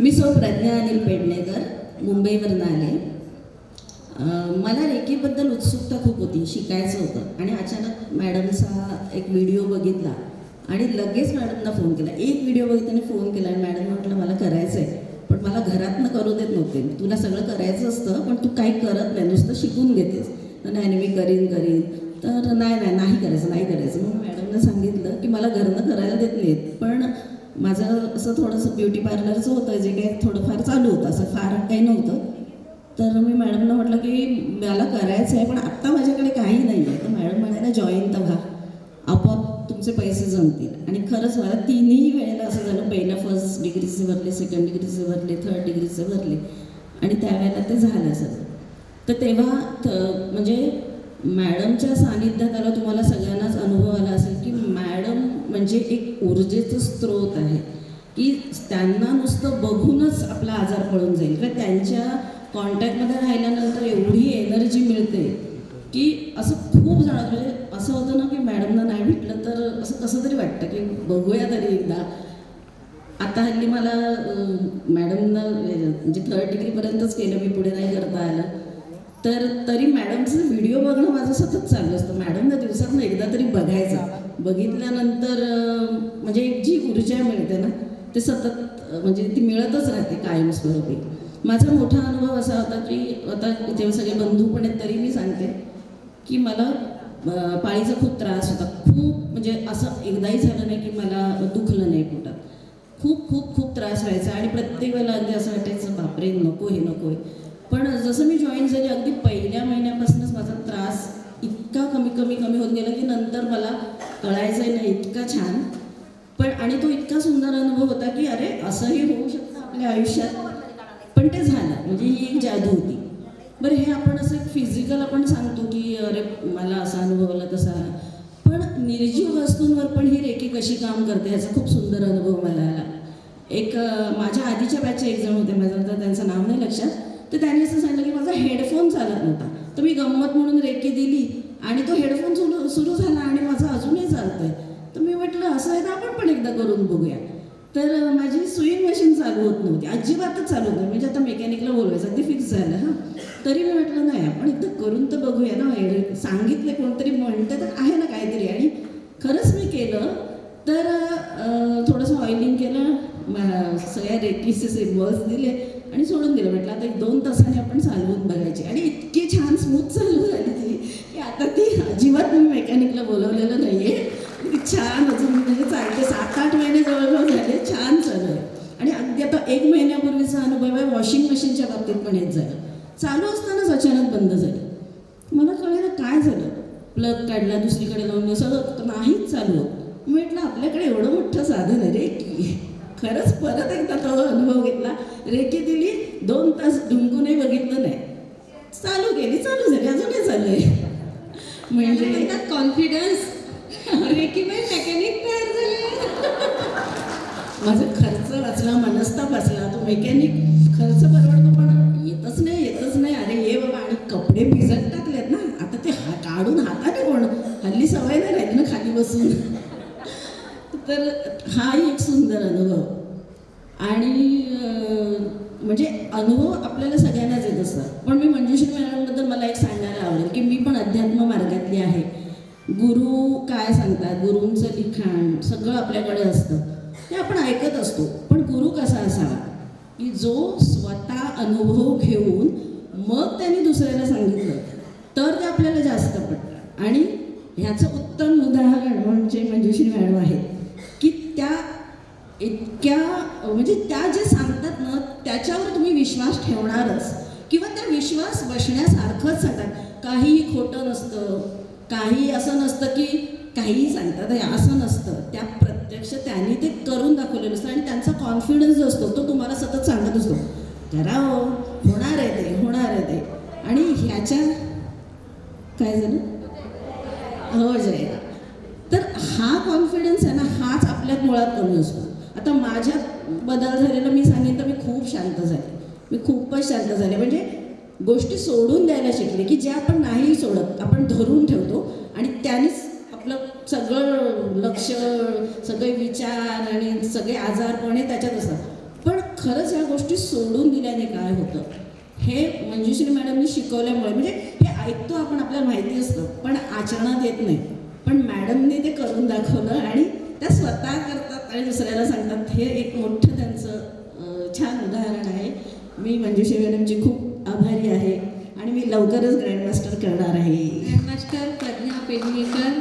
मी सौ प्रज्ञा अनिल पेडणेकर मुंबईवरून आले. मला रेखेबद्दल उत्सुकता खूप होती शिकायचं होतं. आणि अचानक मॅडमचा एक व्हिडिओ बघितला आणि लगेच मॅडमना फोन केला. एक व्हिडिओ बघितल्याने फोन केला आणि मॅडम म्हटलं मला करायचं आहे पण मला घरातनं करू देत नव्हते. तुला सगळं करायचं असतं पण तू काही करत नाही नुसतं शिकून घेतेस. तर नाही नाही मी करीन करीन. तर नाही नाही नाही करायचं नाही करायचं. मग मॅडमनं सांगितलं की मला घरनं करायला देत नाहीत पण माझं असं थोडंसं ब्युटी पार्लरचं होतं जे काही थोडंफार चालू होतं असं फार काही नव्हतं. तर मी मॅडमला म्हटलं की मला करायचं आहे पण आत्ता माझ्याकडे काही नाही आहे तर मॅडम म्हणायला जॉईन तर व्हा. आपोआप तुमचे पैसे जमतील. आणि खरंच मला तिन्ही वेळेला असं झालं. पहिलं फर्स्ट डिग्रीचे भरले सेकंड डिग्रीचे भरले थर्ड डिग्रीचे भरले. आणि त्यावेळेला ते झालं सगळं तर तेव्हा थ- म्हणजे मॅडमच्या सानिध्यात आलं तुम्हाला सगळ्यांना म्हणजे एक ऊर्जेचं स्रोत आहे की त्यांना नुसतं बघूनच आपला आजार पळून जाईल. किंवा त्यांच्या कॉन्टॅक्टमध्ये राहिल्यानंतर एवढी एनर्जी मिळते की असं खूप जण म्हणजे असं होतं ना की मॅडमना नाही भेटलं तर असं कसं तरी वाटतं की बघूया तरी एकदा. आता हल्ली मला मॅडमनं म्हणजे थर्ड डिग्रीपर्यंतच केलं मी पुढे नाही करता आलं. तर तरी मॅडमचं व्हिडिओ बघणं माझं सतत चालू असतं. मॅडमना दिवसातनं एकदा तरी बघायचा. बघितल्यानंतर म्हणजे एक जी ऊर्जा मिळते ना ते सतत म्हणजे ती मिळतच राहते कायमस्वरूपी. माझा मोठा अनुभव असा होता की आता जेव्हा सगळे बंधू पण आहेत तरी मी सांगते की मला पाळीचा खूप त्रास होता. खूप म्हणजे असं एकदाही झालं नाही की मला दुखलं नाही पोटात. खूप खूप खूप त्रास व्हायचा आणि प्रत्येक वेळेला अगदी असं वाटायचं बापरे नको हे नको आहे पण जसं मी जॉईन झाली अगदी पहिल्या महिन्यापासूनच माझा त्रास इतका कमी कमी कमी होत गेला की नंतर मला कळायचंही नाही इतका छान. पण आणि तो इतका सुंदर अनुभव होता की अरे असंही होऊ शकतं आपल्या आयुष्यात. पण ते झालं म्हणजे ही एक जादू होती. बरं हे आपण असं एक फिजिकल आपण सांगतो की अरे मला असा अनुभव आला तसा आला. पण निर्जीव वस्तूंवर पण ही रेखी कशी काम करते याचा खूप सुंदर अनुभव मला आला. एक माझ्या आधीच्या बॅचचे एक जण होते माझं तर त्यांचं नाव नाही लक्षात. तर त्यांनी असं सांगितलं की माझा हेडफोन चालत नव्हता. तर मी गंमत म्हणून रेकी दिली आणि तो हेडफोन सुरू सुरू झाला आणि माझा अजूनही चालतोय. तर मी म्हटलं असं आहे तर आपण पण एकदा करून बघूया. तर माझी स्विंग मशीन चालू होत नव्हती. अजिबातच चालू होत म्हणजे आता मेकॅनिकला बोलवायचं अगदी फिक्स झालं हां. तरी मी म्हटलं नाही आपण एकदा करून तर बघूया ना हे सांगितलं कोणतरी म्हणतं तर आहे ना काहीतरी आणि खरंच मी केलं तर अं, थोडंसं ऑइलिंग केलं म- पीसेस रेकीचे दिले आणि सोडून दिलं. म्हटलं आता एक दोन तासाने आपण चालवून बघायची. आणि इतकी छान स्मूथ चालू झाली ती की आता ती अजिबात मी मेकॅनिकला बोलवलेलं नाही आहे छान अजून म्हणजे चालते सात आठ महिने जवळजवळ झाले छान चालू आहे. आणि अगदी आता एक महिन्यापूर्वीचा अनुभव आहे वॉशिंग मशीनच्या बाबतीत पण हेच झालं. चालू असतानाच अचानक बंद झाली. मला कळलं काय झालं? प्लग काढला दुसरीकडे लावून सगळं नाहीच चालू म्हटलं आपल्याकडे एवढं मोठं साधन आहे रे की. खरंच परत एकदा तो अनुभव घेतला. रेकी दिली दोन तास ढुंकूनही बघितलं नाही. चालू केली चालू झाली अजूनही चालू आहे. म्हणजे कॉन्फिडन्स रेकीबाई मेकॅनिक तयार झाले. माझा खर्च वाचला मनस्ताप वाचला. तो मेकॅनिक खर्च परवडतो पण येतच नाही येतच नाही. अरे ये बाबा आणि कपडे भिजत टाकलेत ना. आता ते हा काढून हाताने कोण हल्ली सवय नाही राहिली ना खाली बसून. तर हा एक सुंदर अनुभव. आणि म्हणजे अनुभव आपल्याला सगळ्यांनाच येत असतात. पण मी मंजुश्री मॅडमबद्दल मला एक सांगायला आवडेल की मी पण अध्यात्म मार्गातली आहे. गुरु काय सांगतात? गुरूंचं लिखाण सगळं आपल्याकडे असतं. ते आपण ऐकत असतो. पण गुरु कसा असावा? की जो स्वतः अनुभव घेऊन मग त्यांनी दुसऱ्याला सांगितलं. तर ते आपल्याला जास्त पडतं आणि ह्याचं उत्तम उदाहरण म्हणजे मंजुश्री मॅडम आहेत. इतक्या म्हणजे त्या जे सांगतात ना त्याच्यावर तुम्ही विश्वास ठेवणारच. किंवा त्या विश्वास बसण्यासारखंच सांगतात. काहीही खोटं नसतं. काही असं नसतं की काहीही सांगतात. हे असं नसतं. त्या प्रत्यक्ष त्यांनी ते करून दाखवलेलं असतं आणि त्यांचा कॉन्फिडन्स जो असतो तो तुम्हाला सतत सांगत असतो. करा हो होणार आहे ते होणार आहे ते. आणि ह्याच्या काय झालं? हो जय. तर हा कॉन्फिडन्स आहे ना हाच आपल्यात मुळात कमी असतो. आता माझ्यात बदल झालेला मी सांगेन तर मी खूप शांत झाले. मी खूपच शांत झाले. म्हणजे गोष्टी सोडून द्यायला शिकले की ज्या आपण नाही सोडत आपण धरून ठेवतो आणि त्यानेच आपलं सगळं लक्ष सगळे विचार आणि सगळे आजारपणे त्याच्यात असतात. पण खरंच ह्या गोष्टी गोष्टी सोडून दिल्याने काय होतं? हे मंजुश्री मॅडमनी शिकवल्यामुळे म्हणजे हे ऐकतो आपण आपल्याला माहिती असतं पण आचरणात येत नाही. पण मॅडमने ते करून दाखवलं आणि त्या स्वतः करतात आणि दुसऱ्याला सांगतात हे एक मोठं त्यांचं छान उदाहरण आहे. मी मंजुश्री मॅडमची खूप आभारी आहे आणि मी लवकरच ग्रँडमास्टर करणार आहे. ग्रँडमास्टर प्रज्ञा पेडणेकर.